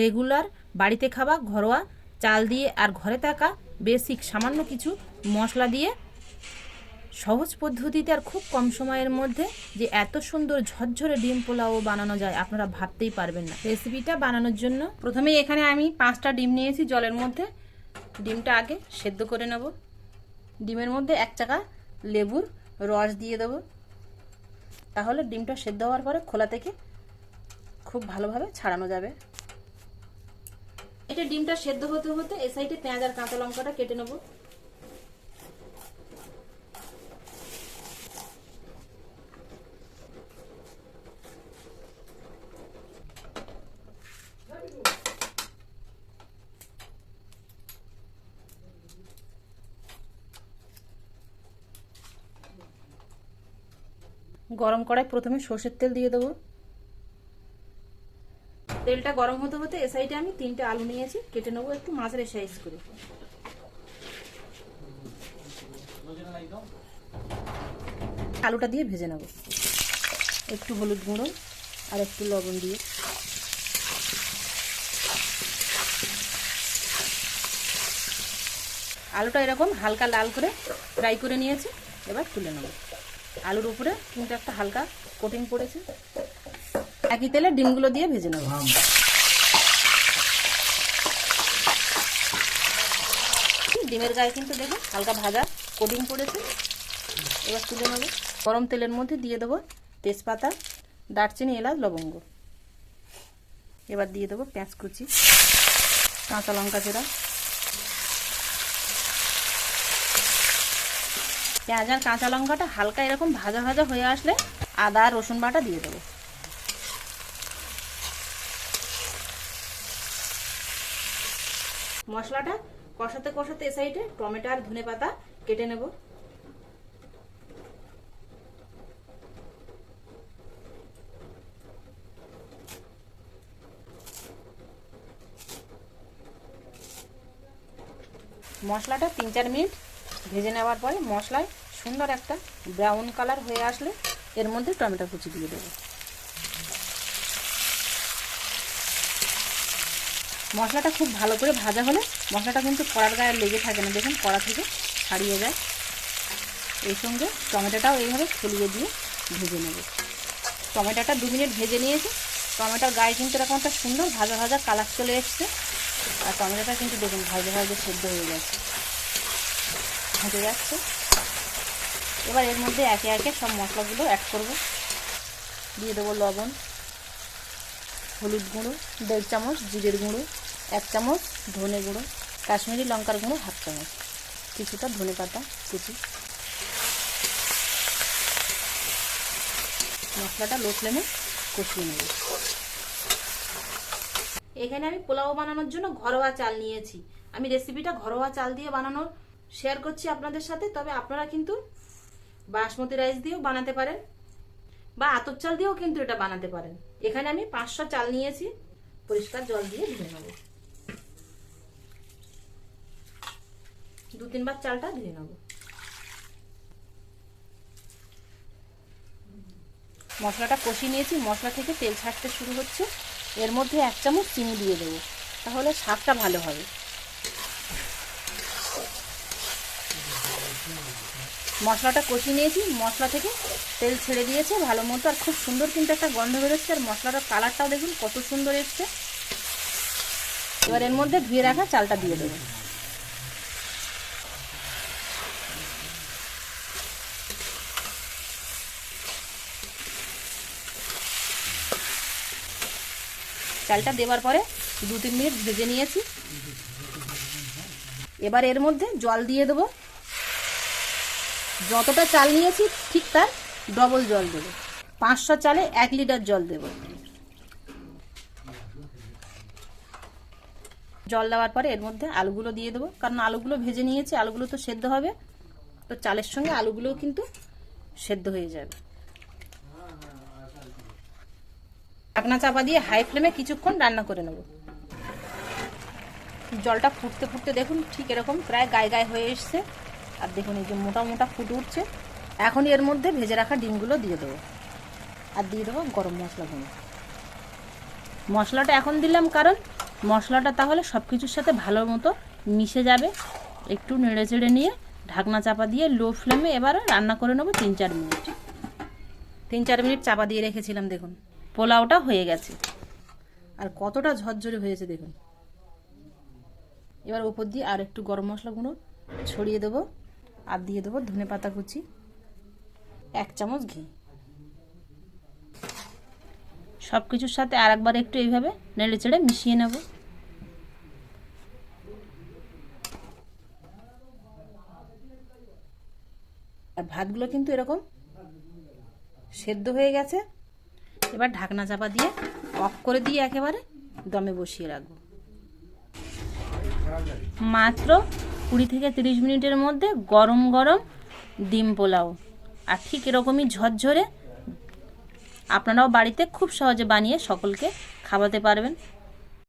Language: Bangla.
রেগুলার বাড়িতে খাওয়া, ঘরোয়া চাল দিয়ে আর ঘরে থাকা বেসিক সামান্য কিছু মশলা দিয়ে। সহজ পদ্ধতিতে আর খুব কম সময়ের মধ্যে যে এত সুন্দর ঝরঝরে ডিম পোলাও বানানো যায় আপনারা ভাবতেই পারবেন না। রেসিপিটা বানানোর জন্য প্রথমেই এখানে আমি পাঁচটা ডিম নিয়েছি। জলের মধ্যে ডিমটা আগে সেদ্ধ করে নেব। ডিমের মধ্যে এক চাকা লেবুর রস দিয়ে দেবো। তাহলে ডিমটা সেদ্ধ হওয়ার পরে খোলা থেকে খুব ভালোভাবে ছাড়ানো যাবে। এটা ডিমটা সেদ্ধ হতে হতে এ সাইডে পেঁয়াজ আর কাঁচা লঙ্কাটা কেটে নেব। গরম কড়াই প্রথমে সর্ষের তেল দিয়ে দেবো। তেলটা গরম হতে হতে এ সাইডে আমি তিনটে আলু নিয়েছি, কেটে নেব একটু মাঝারি সাইজ করে। আলুটা দিয়ে ভেজে নেব। একটু হলুদ গুঁড়ো আর একটু লবণ দিয়ে। আলুটা এরকম হালকা লাল করে ফ্রাই করে নিয়েছি, এবার তুলে নেব। আলুর উপরে কিন্তু একটা হালকা কোটিং পড়েছে। একই তেলে ডিমগুলো দিয়ে ভেজে নেব ডিমের গায়ে কিন্তু দেখুন হালকা ভাজা কোটিং পড়েছে। এবার তুলে নেব। গরম তেলের মধ্যে দিয়ে দেবো তেজপাতা, দারচিনি, এলাচ, লবঙ্গ। এবার দিয়ে দেবো পেঁয়াজ কুচি, কাঁচা লঙ্কা চেরা। পেঁয়াজ আর কাঁচা লঙ্কাটা হালকা এরকম ভাজা ভাজা হয়ে আসলে আদা, রসুন বাটা দিয়ে দেবো। মশলাটা কষাতে কষাতে এ সাইডে টমেটো আর ধনে পাতা কেটে নেব। মশলাটা তিন চার মিনিট ভেজে নেওয়ার পরে মশলায় সুন্দর একটা ব্রাউন কালার হয়ে আসলে এর মধ্যে টমেটো কুচি দিয়ে দেবো। মশলাটা খুব ভালো করে ভাজা হলে মশলাটা কিন্তু কড়ার গায়ে লেগে থাকে না। দেখুন, কড়া থেকে ছাড়িয়ে যায়। এই সঙ্গে টমেটোটাও এইভাবে ফুলিয়ে দিয়ে ভেজে নেব। টমেটোটা দু মিনিট ভেজে নিয়েছি। টমেটোর গায়ে কিন্তু এরকম একটা সুন্দর ভাজা ভাজা কালার চলে এসছে। আর টমেটোটা কিন্তু দেখুন, ভাজা ভাজা সেদ্ধ হয়ে যাচ্ছে ভেজে যাচ্ছে। এবার এর মধ্যে একে একে সব মশলাগুলো অ্যাড করব। দিয়ে দেবো লবণ। হলুদ গুঁড়ো, দেড় চামচ জিরের গুঁড়ো, এক চামচ ধনে গুঁড়ো, কাশ্মীরি লঙ্কার গুঁড়ো, হাফ চামচ। কিছুটা ধনে পাতা, কুচি। মশলাটা লো ফ্লেমে কষিয়ে নেব। এখানে আমি পোলাও বানানোর জন্য ঘরোয়া চাল নিয়েছি। আমি রেসিপিটা ঘরোয়া চাল দিয়ে বানানোর শেয়ার করছি আপনাদের সাথে, তবে আপনারা কিন্তু বাসমতি রাইস দিয়েও বানাতে পারেন। বা আতর চাল দিয়েও কিন্তু এটা বানাতে পারেন। এখানে আমি পাঁচশো চাল নিয়েছি। পরিষ্কার জল দিয়ে ধুয়ে নেব। দু তিনবার চালটা ধুয়ে নেব। মশলাটা কষিয়ে নিয়েছি। মশলা থেকে তেল ছাড়তে শুরু হচ্ছে। এর মধ্যে এক চামচ চিনি দিয়ে দেবো। তাহলে স্বাদটা ভালো হবে। মশলাটা কষিয়ে নিয়েছি, মশলা থেকে তেল ছেড়ে দিয়েছে ভালো মতো, আর খুব সুন্দর কিন্তু একটা গন্ধ বেরোচ্ছে, আর মশলাটার কালারটাও দেখুন কত সুন্দর এসছে। এবার এর মধ্যে ধুয়ে রাখা চালটা দিয়ে দেবো। চালটা দেওয়ার পরে দু তিন মিনিট ভেজে নিয়েছি। এবার এর মধ্যে জল দিয়ে দেবো। যতটা চাল নিয়েছি, ঠিক তার ডবল জল দেবো। পাঁচশো চালে এক লিটার জল দেব। জল দেওয়ার পরে এর মধ্যে আলুগুলো দিয়ে দেবো। কারণ আলুগুলো ভেজে নিয়েছি, আলুগুলো তো সেদ্ধ হবে। তো চালের সঙ্গে আলুগুলোও কিন্তু সেদ্ধ হয়ে যাবে। ঢাকনা চাপা দিয়ে হাই ফ্লেমে কিছুক্ষণ রান্না করে নেব। জলটা ফুটতে ফুটতে দেখুন ঠিক এরকম প্রায় গায়ে গায়ে হয়ে এসছে। আর দেখুন এই যে মোটা মোটা ফুটে উঠছে। এখন এর মধ্যে ভেজে রাখা ডিমগুলো দিয়ে দেবো। আর দিয়ে দেবো গরম মশলা গুঁড়ো মশলাটা এখন দিলাম কারণ মশলাটা তাহলে সব কিছুর সাথে ভালো মতো মিশে যাবে। একটু নেড়ে চেড়ে নিয়ে ঢাকনা চাপা দিয়ে লো ফ্লেমে এবারে রান্না করে নেব তিন চার মিনিট। তিন চার মিনিট চাপা দিয়ে রেখেছিলাম দেখুন। পোলাওটা হয়ে গেছে। আর কতটা ঝরঝরে হয়েছে দেখুন। এবার ওপর দিয়ে আর একটু গরম মশলা গুঁড়ো ছড়িয়ে দেবো। আর দিয়ে দেবো ধনে পাতা কুচি। এক চামচ ঘি। সব কিছুর সাথে আর একবার একটু এইভাবে নেড়ে চেড়ে মিশিয়ে নেব। আর ভাতগুলো কিন্তু এরকম সেদ্ধ হয়ে গেছে। এবার ঢাকনা চাপা দিয়ে অফ করে দিয়ে একেবারে দমে বসিয়ে রাখব। মাত্র কুড়ি থেকে তিরিশ মিনিটের মধ্যে গরম গরম ডিম পোলাও। আর ঠিক এরকমই ঝরঝরে আপনারাও বাড়িতে খুব সহজে বানিয়ে সকলকে খাওয়াতে পারবেন।